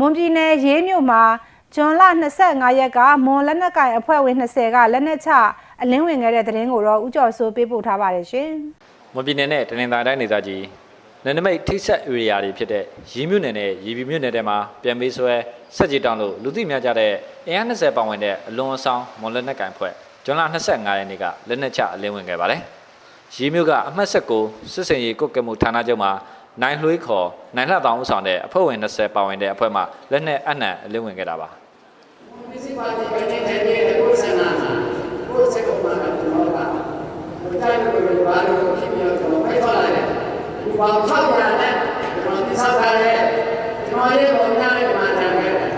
မွန်ပြည်နယ်ရေးမြို့မှာဂျွန်လ25ရက်ကမွန်လက်နက်ကင်အဖွဲ့ဝင်20ကလက်နက်ချအလင်းဝင်ခဲ့တဲ့တဲ့ရင်ကိုတော့ဦးကျော်စိုးပေးပို့ထားပါတယ်ရှင်မွန်ပြည်နယ်နဲ့တနင်္သာတိုင်းနေသားကြီးနယ်နိမိတ်ထိဆက်ဧရိယာတွေဖြစ်တဲ့ရီးမြို့နယ်နဲ့ရီပီမြို့နယ်ထဲမှာပြန်ပေးဆွဲဆက်ကြီးတောင်းလို့လူသိများကြတဲ့အင်အား20ပေါင်ဝင်တဲ့အလွန်အဆောင်မွန်လက်နက်ကင်ဖွဲ့ဂျွန်လ25ရက်နေ့ကလက်နက်ချအလင်းဝင်ခဲ့ပါတယ်။ရီးမြို့ကအမှတ်19စစ်စင်ရေးကုတ်ကဲမှုဌာနချုပ်မှာ နိုင်လွှေးခေါ်နိုင်လှတောင်းဦးဆောင်တဲ့အဖွဲ့ဝင်20ပေါင်ဝင်တဲ့အဖွဲ့မှလက်နက်အနှံအလင်းဝင်ခဲ့တာပါ။ဒီစီပါတီကနေတယ်တဲ့ကိုယ်စနာကိုယ်စကောမှာတော့ကျွန်တော်ကဘုရားကိုယ်ဘာလို့ဖြစ်ပြီးတော့ကျွန်တော်ဖိုက်သွားလိုက်တယ်ဒီဘာထောက်ရတဲ့ကျွန်တော်တိဆောက်ထားတဲ့ကျွန်တော်ရဲ့ဘုရားရဲ့မှာတန်ခဲ့တယ်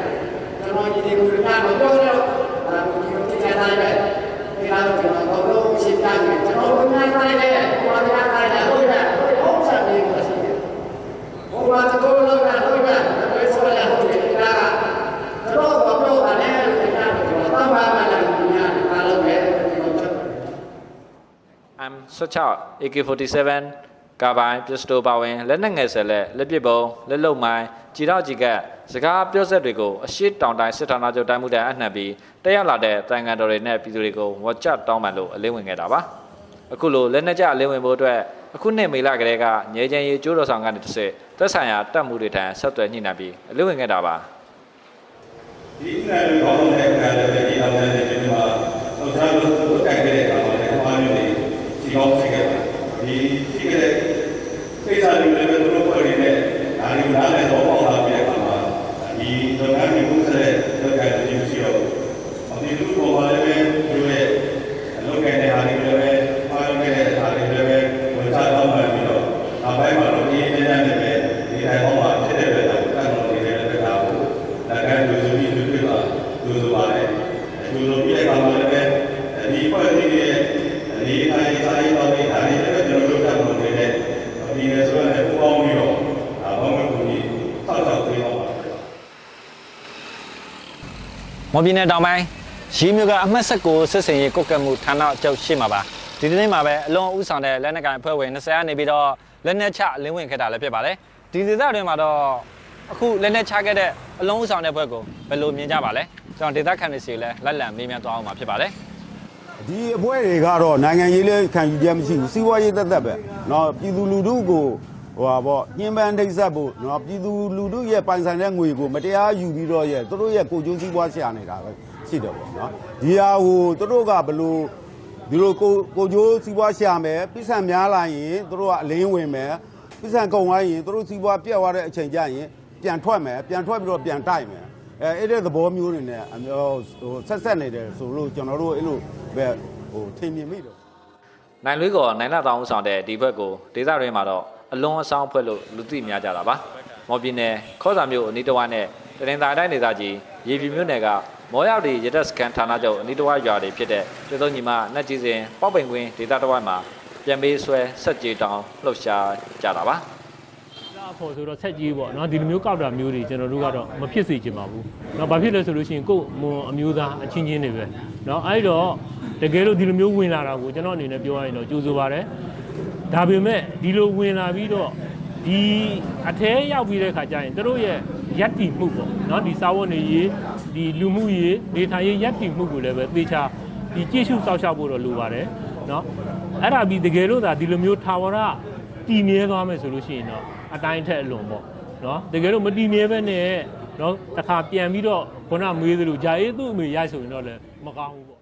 ကျွန်တော်ဒီဒီကိုကတော့ပြောတော့ဒါကိုဒီလိုသိချင်တိုင်းပဲဒီကတော့ကျွန်တော်ဘောလုံးရှင်းပြတယ်ကျွန်တော်ဘုရားတိုင်းတဲ့ဘုရား I'm such a AK47 ကာဘိုင်ပစ္စတိုပါဝင်လက်နက်ငယ်ဆယ်လက်လက်ပစ်ပုံလက်လုံမိုင်းကြည်တော့ကြည်ကပ်စကားပြောဆက်တွေကိုအရှိတောင်တိုင်းစစ်ဌာနချုပ်တိုင်းမှုတိုင်အနှံ့ပြီးတက်ရောက်လာတဲ့တိုင်ငံတော်တွေနဲ့ပြည်သူတွေကိုဝါချတောင်းပန်လို့အလင်းဝင်ခဲ့တာပါအခုလိုလက်နက်ကျအလင်းဝင်ဖို့အတွက် အခုနှစ်မေလကလေးကငြိမ်းချမ်းရေးကျိုးတော်ဆောင်ကနေတစ်ဆက်သက်ဆိုင်ရာတပ်မှုတွေထံဆက်သွယ်ညှိနှိုင်းပြီးအလင်းဝင်ခဲ့တာပါဒီနယ်လူကောင်းတဲ့ကံတဲ့ဒီအောင်တဲ့ဒီမှာဆောက်ထားလို့သူတိုင်တဲ့အခါမှာလည်းအမှားမျိုးတွေစီကောင်းစီခဲ့တာဒီစီခဲ့တဲ့ကိစ္စတွေလည်းသူတို့ဖွဲ့နေတဲ့ဒါတွေနားလည်တော့ပေါက်လာပြီးတဲ့အခါမှာဒီလုပ်ငန်းတွေဘုရားတဲ့လုပ်ငန်းတွေရှိတော့ဒီလူပေါ်မှာလည်းသူရဲ့လုပ်ငန်းတွေဟာတွေလည်းအားလုံးရဲ့ဟာတွေလည်းဝန်ချတော့မှပြီးတော့နောက်ပိုင်းမှာတော့ဒီအနေနဲ့လည်းဒီတိုင်းဟောမှာဖြစ်တဲ့ပဲတော့တန်တော်တွေလည်းတက်တာကို လက်ကလူစုပြီးလူတွေပါလူစုပါတယ် လူစုပြီးတဲ့အခါမှာလည်းဒီဖွဲ့စည်းရဲ့ဒီအိုင်ဆိုင်တော်တွေဒါတွေလည်းကျွန်တော်တို့တက်ပေါ်နေတဲ့ဒီနေ့ဆိုရင်ပူပေါင်းပြီးတော့အဘောင်းကူကြီးထောက်ထောက်ပေးပါပါမော်ပြည်နယ်တောင်ပိုင်းရီးမြို့ကအမှတ်19စစ်စင်ရေးကုတ်ကတ်မှုဌာနအကျုပ်ရှိမှာပါဒီဒီနေ့မှာပဲအလွန်ဥဆောင်တဲ့လက်နက်ကိုင်အဖွဲ့ဝင်20ကနေပြီးတော့လက်နက်ချအလင်းဝင်ခဲ့တာလည်းဖြစ်ပါတယ်ဒီဒေသတွင်မှာတော့အခုလက်နက်ချခဲ့တဲ့အလွန်ဥဆောင်တဲ့ဘက်ကိုဘယ်လိုမြင်ကြပါလဲ ကျွန်တော်ဒေသခံတွေစီလည်းလက်လံမေးမြန်းသွားအောင်မှာဖြစ်ပါတယ် ဒီအပွဲတွေကတော့နိုင်ငံရေးလည်းခံယူချက်မရှိဘူးစီးပွားရေးသက်သက်ပဲเนาะပြည်သူလူထုကိုဟိုပါပေါ့ညှဉ်းပန်းထိတ်ဆက်ဖို့เนาะပြည်သူလူထုရဲ့ပိုင်ဆိုင်တဲ့ငွေကိုမတရားယူပြီးတော့ရဲ့သူတို့ရဲ့ကိုကျိုးစည်းပွားရှာနေတာပဲရှိတယ်ပေါ့เนาะဒီဟာကိုသူတို့ကဘလို့ဒီလိုကိုကိုကျိုးစည်းပွားရှာမယ်ပြဿနာများလာရင်သူတို့ကအလင်းဝင်မယ်ပြဿနာကုန်သွားရင်သူတို့စည်းပွားပြတ်သွားတဲ့အချိန်ကျရင်ပြန်ထွက်မယ်ပြန်ထွက်ပြီးတော့ပြန်တိုက်မယ် အဲအဲ့တဲ့သဘောမျိုးတွေနဲ့အမျိုးဟိုဆက်ဆက်နေတယ်ဆိုလို့ကျွန်တော်တို့အဲ့လိုပဲဟိုထင်မြင်မိတော့နိုင်လွေးကောနိုင်လာတောင်းဥဆောင်တဲ့ဒီဘက်ကိုဒေသတွင်မှာတော့အလွန်အဆောင်ဖွဲ့လို့လူသိများကြတာပါမော်ပြည်နယ်ခေါစာမြို့အနီးတစ်ဝိုက်နဲ့တရင်သာတိုင်းဒေသကြီးရေပြည်မြို့နယ်ကမော်ရောက်ဒီရတက်စကန်ဌာနချုပ်အနီးတစ်ဝိုက်ရွာတွေဖြစ်တဲ့ကျွတ်သုံးညီမနတ်ကြီးစင်ပောက်ပင်ကွင်းဒေသတစ်ဝိုက်မှာပြန်ပေးဆွဲဆက်ကြေတောင်းလှုပ်ရှားကြတာပါ လာဖို့ဆိုတော့ဆက်ကြီးပေါ့နော်ဒီလိုမျိုးကောက်တာမျိုးတွေကျွန်တော်တို့ကတော့မဖြစ်စေချင်ပါဘူးเนาะဘာဖြစ်လဲဆိုလို့ရှိရင်ကို့မွန်အမျိုးသားအချင်းချင်းတွေပဲเนาะအဲ့တော့တကယ်လို့ဒီလိုမျိုးဝင်လာတာကိုကျွန်တော်အနေနဲ့ပြောရရင်တော့ကြိုးဆိုပါတယ်ဒါပေမဲ့ဒီလိုဝင်လာပြီးတော့ဒီအထဲရောက်ပြီးတဲ့ခါကျရင်တို့ရဲ့ယက်တီမှုပေါ့เนาะဒီစာဝတ်နေရေးဒီလူမှုရေးဒေသရေးယက်တီမှုကိုလည်းပဲသေချာဒီကြည့်ရှုစောင့်ရှောက်ဖို့တော့လိုပါတယ်เนาะအဲ့ဒါပြီးတကယ်လို့သာဒီလိုမျိုးထာဝရတည်မြဲသွားမယ်ဆိုလို့ရှိရင်တော့ အတိုင်းထက်အလွန်ပေါ့နော်တကယ်လို့မတီမြဲပဲနဲ့နော်တစ်ခါပြန်ပြီးတော့ခုနမေးသလိုဂျာအေးသူ့အမေရိုက်ဆိုရင်တော့လည်းမကောင်းဘူးပေါ့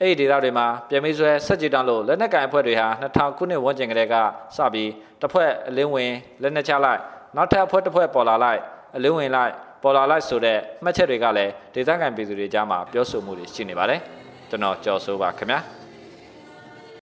အဲ့ဒီဒေသတွေမှာပြန်ပေးဆွဲဆက်ကြေတောင်းလို့လက်နက်ကင်အဖွဲ့တွေဟာ2000ခုနှစ်ဝန်းကျင်ကလေးကစပြီးတစ်ဖွဲ့အလင်းဝင်လက်နက်ချလိုက်နောက်ထပ်အဖွဲ့တစ်ဖွဲ့ပေါ်လာလိုက်အလင်းဝင်လိုက်ပေါ်လာလိုက်ဆိုတဲ့မှတ်ချက်တွေကလည်းဒေသခံပြည်သူတွေကြားမှာပြောဆိုမှုတွေရှိနေပါတယ်ကျွန်တော်ကြော်ဆိုပါခင်ဗျာ